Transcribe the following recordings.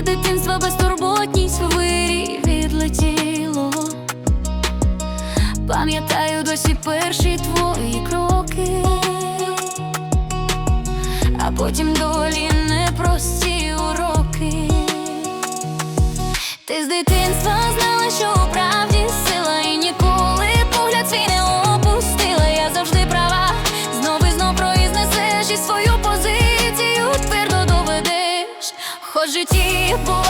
і дитинство безтурботність вирі відлетіло. Пам'ятаю досі перші твої кроки, а потім долі непрості уроки. Ти з дитинства знала, що у правді сила, і ніколи погляд свій не опустила. Я завжди права, знов і знов произнесеш і свою житті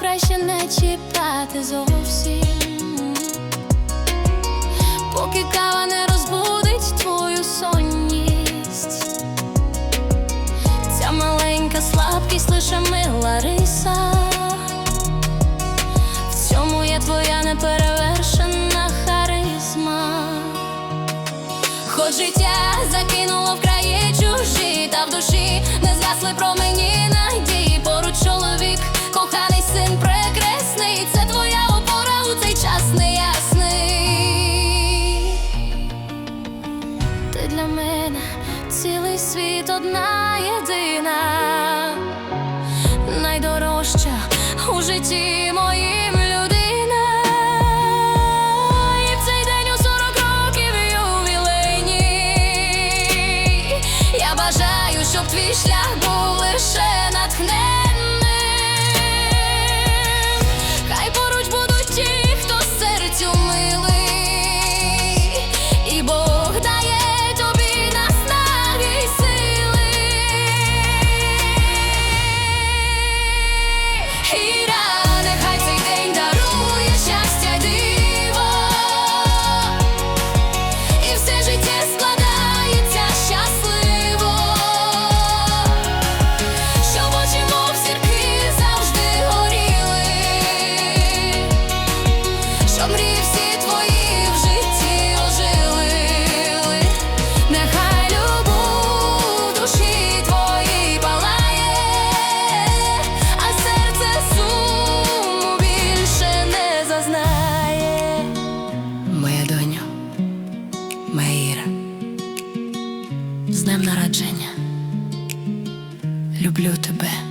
краще не чіпати зовсім поки кава не розбудить твою сонність. Ця маленька слабкість лише мила риса. В цьому є твоя неперевершена харизма. Хоч життя закинуло в краї чужі, та в душі не згасли промені син прекрасний. Це твоя опора у цей час неясний. Ти для мене цілий світ одна єдина, найдорожча у житті моїм людина. І в цей день у сорок років ювілейні Я бажаю, щоб твій шлях був лише натхненним. З днем народження. Люблю тебе.